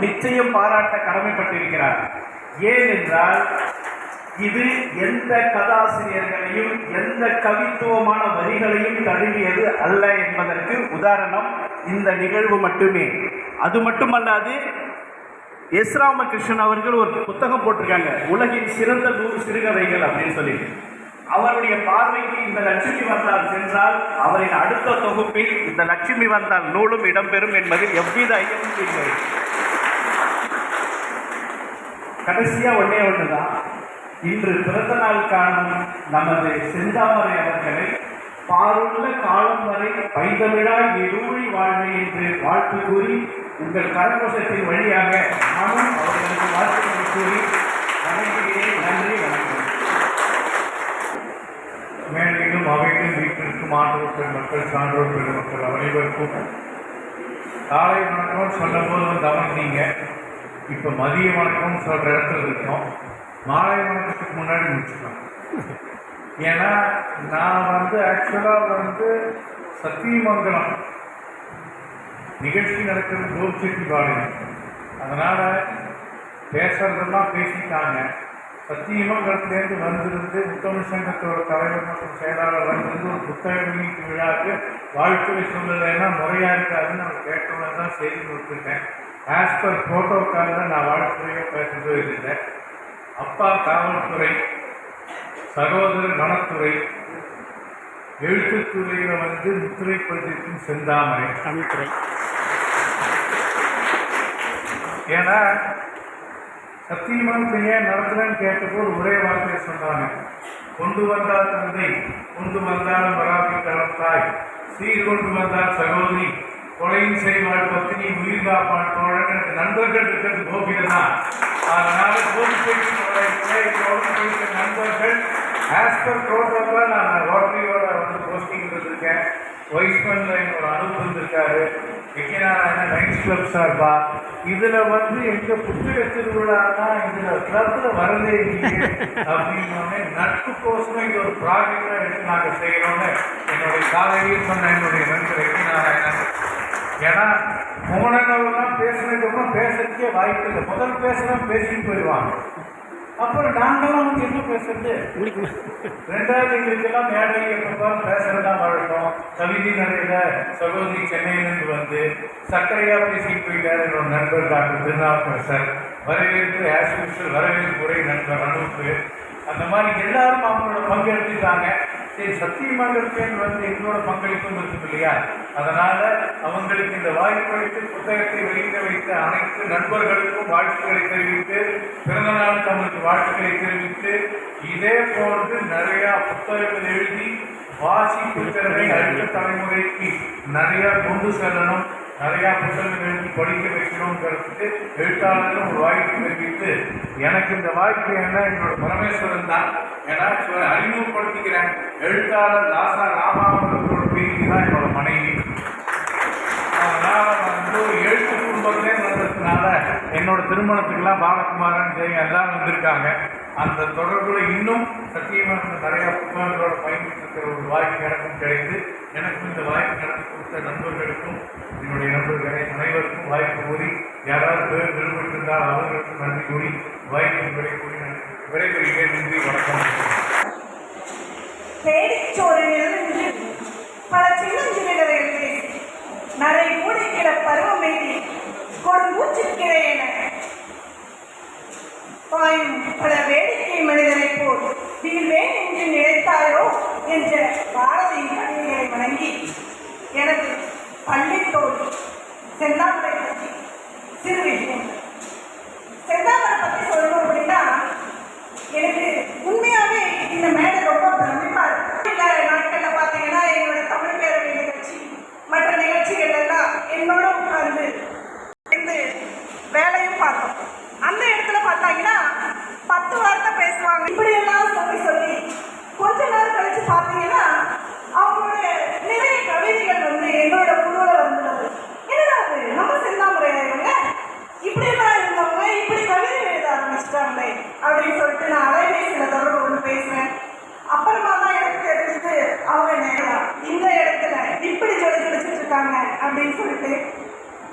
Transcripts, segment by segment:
நிச்சயம் பாராட்ட கடமைப்பட்டிருக்கிறார். ஏனென்றால் இது எந்த கதாசிரியர்களையும் எந்த கவித்துவமான வரிகளையும் தழுவியது அல்ல என்பதற்கு உதாரணம் இந்த நிகழ்வு மட்டுமே. அது மட்டுமல்லாது எஸ் ராமகிருஷ்ணன் அவர்கள் ஒரு புத்தகம் போட்டிருக்காங்க. உலகின் சிறந்த நூறு சிறுகதைகள் அப்படின்னு சொல்லி. அவருடைய பார்வைக்கு இந்த லட்சுமி வந்தால் சென்றால் அவரின் அடுத்த தொகுப்பில் இந்த லட்சுமி வந்தால் நூலும் இடம்பெறும் என்பதில் எவ்வித ஐயமும் இல்லை. கடைசியா ஒன்னே ஒண்ணுதான். இன்று பிறந்த நாள் காணும் நமது செந்தாமரை அவர்களை பாருள்ள காலம் வரை பைந்தமிழாய் இருழி வாழ்வை என்று வாழ்த்து கூறி உங்கள் கரகோஷத்தின் வழியாக நானும் அவர்களுக்கு வாழ்த்துக்களை கூறி வணங்குகிறேன். நன்றி வணக்கம். மேலும் அவையிலும் வீட்டிற்கும் ஆண்டோர் பெருமக்கள் சான்றோர் பெருமக்கள் அனைவருக்கும் காலை வணக்கம் சொல்லும் போது வந்து இப்போ மதிய வணக்கம் சொல்ற இடத்துல இருக்கோம். மாலை வணக்கத்துக்கு முன்னாடி முடிச்சுக்கலாம். ஏன்னா நான் வந்து ஆக்சுவலாக வந்து சத்தியமங்கலம் நிகழ்ச்சி நடக்கிறது கோபிச்செட்டிப்பாடு அதனால் பேசுறதெல்லாம் பேசிட்டாங்க. சத்தியமங்கலத்திலேருந்து வந்திருந்து முத்தமிழ் சங்கத்தோட தலைவர் மற்றும் செயலாளர் வந்திருந்து ஒரு புத்தக வெளியீட்டு விழாவுக்கு வாழ்த்துறை சொல்லலைன்னா முறையாக இருக்காதுன்னு நான் கேட்டவங்க தான் செய்தி கொடுத்துருக்கேன். ஆஸ் பர் ப்ரோட்டோக்காலில் நான் வாழ்த்துறையோ பேசுறதோ இல்லை அப்பா காவல்துறை சகோதரர் வனத்துறை எழுத்துத்துறையில் வந்து முத்திரை பதிக்கும் செந்தாமரை. தமிழ்துறை. ஏன்னா சத்தியமங்கலத்தை ஏன் நடத்துறேன்னு கேட்டபோது ஒரே வார்த்தையை சொன்னாங்க. கொண்டு வந்தால் தந்தை கொண்டு வந்தால் வராதி கலந்தாய் சீர் கொண்டு வந்தால் சகோதரி கொலையும் செய்வாள் பத்தினி உயிர் காப்பான் தோழன் எனக்கு நண்பர்கள் இருக்கிறது கோபிகள் தான் அதனால கோபிச்செட்டி நண்பர்கள் ஆஸ் பர் நான் ரோட்டரியோட வந்து போஸ்டிங் இருக்கேன் வைஸ்மன்ல என்னோட அனுப்பு இருந்திருக்காரு விஜயநாராயணன் லைன்ஸ் கிளப் சார்பா. இதுல வந்து எங்க புத்தக திருவிழானா இதுல கிளப்ல வரதே இல்லையே அப்படின்னோடனே நட்புக்கோசரம் இது ஒரு ப்ராஜெக்டா எடுத்து நாங்க செய்யறோம்னு என்னுடைய காலையில் சொன்ன என்னுடைய நண்பர் விஜயநாராயணன் ஏன்னா போனவங்கலாம் பேசுனதுக்கப்புறம் பேசுறதுக்கே வாய்ப்பு இல்லை. முதல் பேசுனா பேசிட்டு போயிடுவாங்க. அப்புறம் நாங்களாம் வந்து என்ன பேசுறது? ரெண்டாவது எங்களுக்கெல்லாம் மேடை எப்போ பேசுறதா வழக்கம். கவிதை நடையில சகோதரி சென்னையிலிருந்து வந்து சக்கரையா பேசிட்டு போயிட்டார் என்னோட நண்பர் டாக்டர் திருநாவுக்கர் சார் வரவேற்பு ஆஸ் யூஷுவல் வரவேற்பு உரை நண்பர் அனுப்பு. அந்த மாதிரி எல்லாரும் அவங்களோட பங்கெடுத்துட்டாங்க. சரி சத்தியமங்கலத்தில் வந்து எங்களோட பங்களிப்பும் இருக்கும் இல்லையா? அதனால அவங்களுக்கு இந்த வாய்ப்பளித்து புத்தகத்தை வெளியிட வைத்த அனைத்து நண்பர்களுக்கும் வாழ்த்துக்களை தெரிவித்து பிறந்த நாளுக்கு அவங்களுக்கு வாழ்த்துக்களை தெரிவித்து இதே போன்று நிறைய புத்தகங்கள் எழுதி வாசிப்பு திறனை அடுத்த தலைமுறைக்கு நிறைய கொண்டு செல்லணும். நிறைய புத்தகங்கள் எழுதி படிக்க வைக்கணுங்கிறதுக்கு எழுத்தாளர்கள் ஒரு வாய்ப்பு தெரிவித்து எனக்கு இந்த வாய்ப்பு என்ன என்னோட பரமேஸ்வரன் தான். ஏன்னா அறிமுகப்படுத்திக்கிறேன். எழுத்தாளர் தாசா ராமாவளத்தோட பேசி தான் என்னோட மனைவி. அதனால வந்து எழுத்து குடும்பத்திலே வந்ததுனால என்னோட திருமணத்துக்கெல்லாம் பாலகுமாரன் ஜெயம் எல்லாம் வந்திருக்காங்க. அந்த தொடர்புல இன்னும் சத்தியமாக நிறைய புத்தகங்களோட பயன்படுத்துகிற ஒரு வாய்ப்பு எனக்கும் கிடைத்து எனக்கும் இந்த வாய்ப்பு நடத்தி கொடுத்த நண்பர்களுக்கும் என்னுடைய நண்பர்களை அனைவருக்கும் வாய்ப்பு கூறி யாராவது பேர் விரும்பிட்டிருந்தால் அவர்களுக்கு நன்றி கூறி வாய்ப்பு விடை கூறி நன்றி. விடைபெறுகிறேன். நன்றி. வணக்கம்.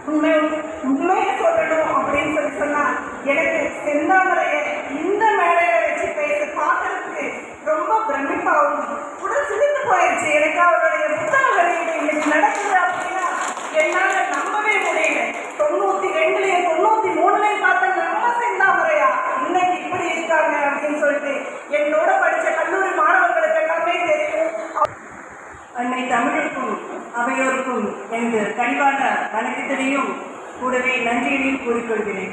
உண்மை உண்மையை சொல்லணும் அப்படின்னு சொல்லி சொன்னா எனக்கு செந்தாமரைய இந்த மேடையில வச்சு பேச பார்க்கறதுக்கு ரொம்ப பிரமிப்பாகும் உடல் சிரித்து போயிடுச்சு எனக்கு அவருடைய புத்தக வெளியீடு இன்னைக்கு நடக்குது அப்படின்னா என்னால நம்பவே முடியல. தொண்ணூத்தி ரெண்டுலயும் தொண்ணூத்தி மூணுலயும் பார்த்தா நம்ம செந்தாமரையா? இன்னைக்கு இப்படி இருக்காங்க அப்படின்னு சொல்லிட்டு என்னோட படிச்ச கல்லூரி மாணவர்களுக்கு எல்லாமே தெரியும். அன்னை தமிழுக்கும் அவையோருக்கும் எனது கனிவான வணக்கத்தினையும் கூடவே நன்றியினையும் கூறிக்கொள்கிறேன்.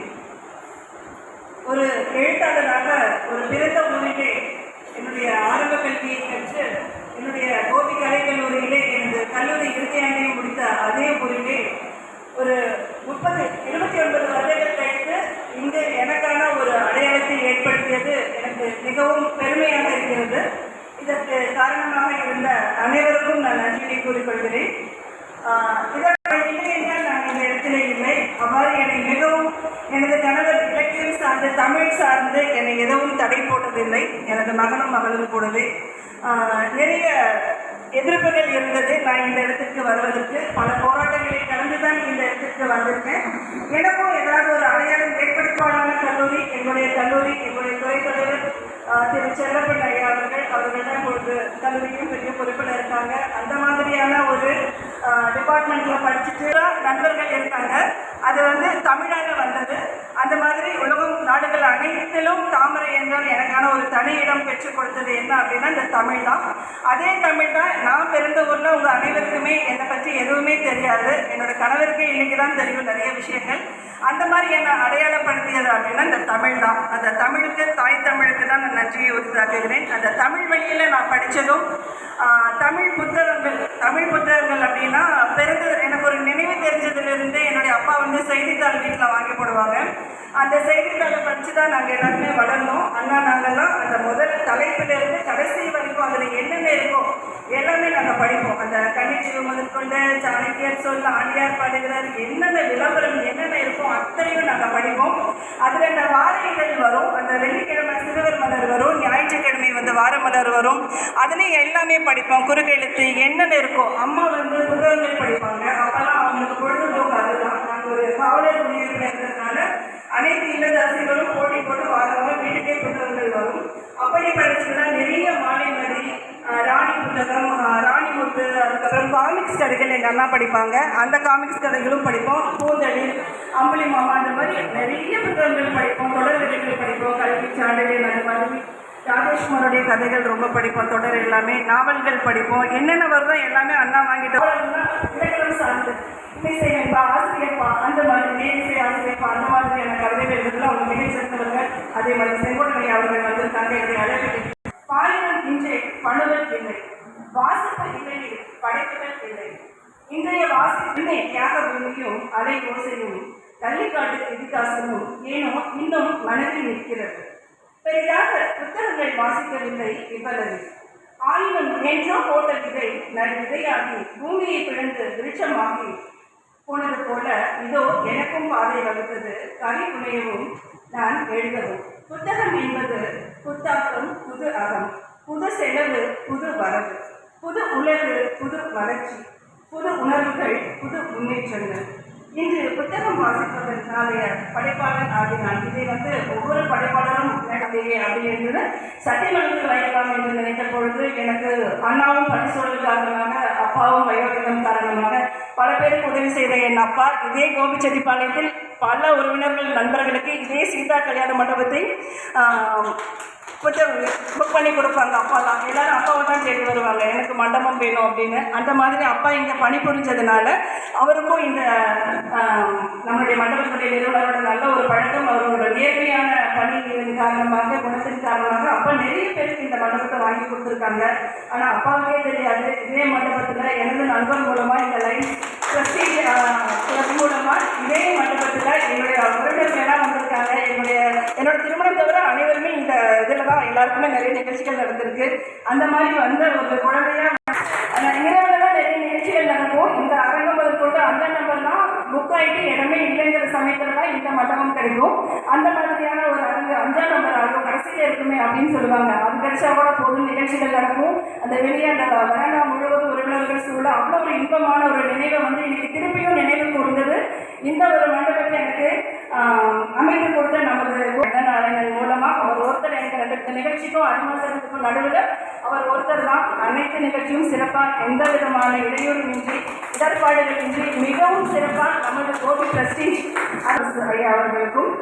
ஒரு எழுத்தாளராக ஒரு பிறந்த ஊரிலே என்னுடைய ஆரம்ப கல்வியை கற்று என்னுடைய கோபி கலைக்கல்லூரியிலே எனது கல்லூரி இறுதி முடித்த அதே ஊரிலே ஒரு முப்பது இருபத்தி ஒன்பது வருடங்கள் கழித்து இங்கு எனக்கான ஒரு அடையாளத்தை ஏற்படுத்தியது எனக்கு மிகவும் பெருமையாக இருக்கிறது. இதற்கு காரணமாக இருந்த அனைவருக்கும் நான் நன்றியை கூறிக்கொள்கிறேன். இதற்கு இல்லை என்றால் நான் இந்த இடத்திலே இல்லை அவ்வாறு என்னை மிகவும் எனது கணவர் இலக்கியம் சார்ந்து தமிழ் சார்ந்து என்னை எதுவும் தடை போட்டதில்லை. எனது மகனும் மகளும் கூடவே. நிறைய எதிர்ப்புகள் இருந்தது நான் இந்த இடத்திற்கு வருவதற்கு. பல போராட்டங்களை கடந்து தான் இந்த இடத்திற்கு வந்திருக்கேன். எனக்கும் ஏதாவது ஒரு அடையாளம் ஏற்படுத்துவாரான கல்லூரி எங்களுடைய கல்லூரி எங்களுடைய துறை தலைவர் திரு செல்லப்பன் ஐயா அவர்கள் அவர்கள் தான் இப்பொழுது கல்லூரியும் பெரிய பொறுப்பில் இருக்காங்க. அந்த மாதிரியான ஒரு டிபார்ட்மெண்ட்ல படிச்சுட்டு நண்பர்கள் இருக்காங்க. அது வந்து தமிழாக வந்தது. அந்த மாதிரி உலகம் நாடுகள் அனைத்திலும் தாமரை என்றால் எனக்கான ஒரு தனி இடம் பெற்றுக் கொடுத்தது என்ன அப்படின்னா இந்த தமிழ் தான். அதே தமிழ் தான் நான் பிறந்த ஊரில் உங்கள் அனைவருக்குமே என்னை பற்றி எதுவுமே தெரியாது. என்னோட கணவருக்கு இன்னைக்கு தான் தெரியும் நிறைய விஷயங்கள். அந்த மாதிரி என்னை அடையாளப்படுத்தியது அப்படின்னா இந்த தமிழ் தான். அந்த தமிழுக்கு தாய் தமிழுக்கு தான் நான் நன்றியை உறுதியாக்குகிறேன். அந்த தமிழ் வழியில் நான் படித்ததும் தமிழ் புத்தகங்கள் தமிழ் புத்தகங்கள் அப்படின்னா பிறந்து எனக்கு ஒரு நினைவு தெரிஞ்சதுலேருந்தே என்னுடைய அப்பா வந்து செய்தித்தாள் வீட்டில் வாங்கி போடுவாங்க. அந்த செய்தித்தாளை படித்து தான் நாங்கள் எல்லாருமே வளர்ந்தோம். அண்ணா நாங்கள்லாம் அந்த முதல் தலைப்பிலிருந்து கடைசி வரைக்கும் அதில் என்னென்ன எல்லாமே நாங்கள் படிப்போம். அந்த கன்னிச்சிறு முதற்கொண்டு சாணக்கியர் சொல் ஆண்டியார் பாடுகிறார் என்னென்ன விளம்பரம் என்னென்ன இருக்கோ அத்தனையும் நாங்கள் படிப்போம். அதில் இந்த வார இதழ் வரும். அந்த வெள்ளிக்கிழமை சிறுவர் மலர் வரும் ஞாயிற்றுக்கிழமை வந்து வார மலர் வரும். அதுலேயும் எல்லாமே படிப்போம். குறுக்கெழுத்து என்னென்ன இருக்கோ. அம்மா வந்து புத்தகங்கள் படிப்பாங்க. அப்போல்லாம் அவங்களுக்கு பொழுதுபோக்கு அதுதான் நாங்கள் ஒரு காவலர் குடியிருப்பில் அனைத்து இல்லதாசிகளும் போட்டி போட்டு வாரமாக வீட்டுக்கே புத்தகங்கள் வரும். அப்படி படிச்சதுன்னா நிறைய மாலை மாதிரி ராணி புத்தகம் ராணி முத்து அதுக்கப்புறம் காமிக்ஸ் கதைகள் எங்கள் அண்ணா படிப்பாங்க? அந்த காமிக்ஸ் கதைகளும் படிப்போம். பூந்தடி அம்புலி மாமா அந்த மாதிரி நிறைய புத்தகங்கள் படிப்போம். தொடர் கதைகள் படிப்போம். கல்வி சான்றிதழ் அந்த மாதிரி ராஜேஷ்குமாரோடைய கதைகள் ரொம்ப படிப்போம். தொடர் எல்லாமே. நாவல்கள் படிப்போம். என்னென்ன வருதோ எல்லாமே அண்ணா வாங்கிட்டு இலக்கணம் சார்ந்து. இசையப்பா ஆசிரியப்பா அந்த மாதிரி நேரிசை ஆசிரியப்பா அந்த மாதிரியான கவிதைகள் எழுதுல அவங்க மிகச் சிறந்தவங்க அதே மாதிரி செங்கோட்டை அவர்கள் வந்திருக்காங்க என்னுடைய அழைப்பு பாலினம் இன்றே பணுவல் இல்லை வாசிப்பு இல்லையே படைப்புகள் இல்லை இன்றைய வாசிப்பினை தியாக பூமியும் அலை ஓசையும் தள்ளிக்காட்டு இதிகாசமும் ஏனோ இன்னும் மனதில் நிற்கிறது. பெரிதாக புத்தகங்கள் வாசிக்கவில்லை இவ்வளவு. ஆயினும் என்றோ போட்ட விதை நடுவிதையாகி பூமியை பிளந்து விருட்சமாகி போனது போல இதோ எனக்கும் பாதை வகுத்தது கவி புனையவும் நான் எழுதவும். புத்தகம் என்பது புத்தாக்கம் புது அகம் புது செலவு புது வரவு புது உலகு புது வளர்ச்சி. புது புது முன்னேற்றங்கள். இன்று புத்தகம் வாசிப்பதன் படைப்பாளர் ஆகினான் இதை வந்து ஒவ்வொரு படைப்பாளரும் நடந்தே அப்படி என்று வைக்கலாம் என்று நினைத்த பொழுது எனக்கு அண்ணாவும் பரிசூழல் காரணமாக அப்பாவும் வயோதிகம் காரணமாக பல பேருக்கு உதவி செய்த என் அப்பா இதே கோபிச்செட்டிப்பாளையத்தில் பல உறவினர்கள் நண்பர்களுக்கு இதே சீதா கல்யாண மண்டபத்தை கொஞ்சம் புக் பண்ணி கொடுப்பாங்க. அப்பா தான். எல்லாரும் அப்பாவை தான் தேடி வருவாங்க. எனக்கு மண்டபம் வேணும் அப்படின்னு. அந்த மாதிரி அப்பா இங்கே பணிபுரிஞ்சதுனால அவருக்கும் இந்த நம்மளுடைய மண்டபத்துடைய நிறுவனரோட நல்ல ஒரு பழக்கம் அவரோட நேர்மையான பணியின் காரணமாக குணத்தின் காரணமாக அப்பா நிறைய பேருக்கு இந்த மண்டபத்தை வாங்கி கொடுத்துருக்காங்க. ஆனால் அப்பாவுக்கே தெரியாது. இதே மண்டபத்தில் எனது நண்பர் மூலமாக இந்த லைன் ட்ரஸ்டி கிளப் மூலமாக இதே மண்டபத்தில் என்னுடைய உறவினர்கள் எல்லாம் வந்திருக்காங்க. என்னுடைய என்னோட திருமணம் தவிர அனைவருமே இந்த இதில் தான் எல்லாருக்குமே நிறைய நிகழ்ச்சிகள் நடந்திருக்கு. அந்த மாதிரி வந்த ஒரு குழந்தையா இரவில் தான் நிறைய நிகழ்ச்சிகள் நடக்கும். இந்த அரங்கம் முதற்கொண்டு அந்த நம்பர்லாம் புக் ஆகிட்டு இடமே இல்லைங்கிற சமயத்தில் தான் இந்த மண்டபம் கிடைக்கும். அந்த மாதிரியான ஒரு அரங்கு அஞ்சாம் நம்பர் அரங்கம் கடைசியில் இருக்குமே அப்படின்னு சொல்லுவாங்க. அது கிடைச்சா கூட போதும். நிகழ்ச்சிகள் நடக்கும். அந்த வெளியே அந்த வராண்டா முழுவதும் உறவினர்கள் அவ்வளோ ஒரு இன்பமான ஒரு நினைவை வந்து இன்னைக்கு திருப்பியும் நினைவு கூர்ந்தது. இந்த ஒரு மண்டபத்தை எனக்கு அமைத்து கொடுத்த நமது நாராயணன் மூலமாக அவர் ஒருத்தர் எனக்கு ரெண்டு நிகழ்ச்சிக்கும் அறிமுகத்துக்கும் நடுவில் அவர் ஒருத்தர் தான். அனைத்து நிகழ்ச்சியும் சிறப்பாக எந்த விதமான இடையூறுமின்றி இடர்பாடுகளின்றி மிகவும் சிறப்பாக நமது கோவில் பிரஸ்டீஜ் ஐயா அவர்களுக்கும்